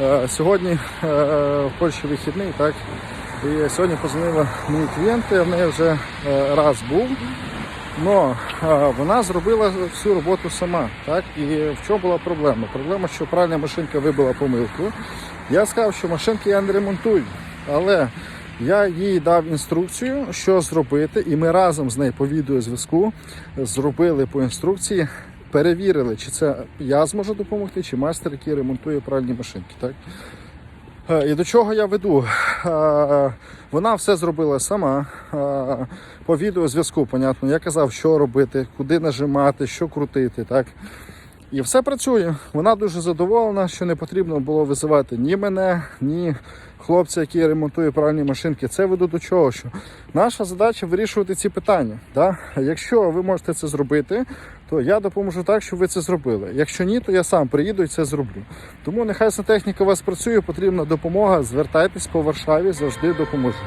Е, Сьогодні е, в Польщі вихідний, так? І сьогодні позвонила мені клієнти, в неї вже е, раз був. Но е, вона зробила всю роботу сама. Так? І в чому була проблема? Проблема, що пральна машинка вибила помилку. Я сказав, що машинки я не ремонтую, але я їй дав інструкцію, що зробити, і ми разом з нею по відеозв'язку зробили по інструкції, перевірили, чи це я зможу допомогти, чи майстер, який ремонтує пральні машинки. Так? Е, І до чого я веду? Е, Вона все зробила сама. Е, По відеозв'язку, понятно. Я казав, що робити, куди нажимати, що крутити. Так? І все працює. Вона дуже задоволена, що не потрібно було визивати ні мене, ні хлопця, який ремонтує пральні машинки. Це веду до чого? Що наша задача вирішувати ці питання. Да? Якщо ви можете це зробити, то я допоможу так, щоб ви це зробили. Якщо ні, то я сам приїду і це зроблю. Тому нехай сантехніка у вас працює, потрібна допомога. Звертайтесь по Варшаві, завжди допоможу.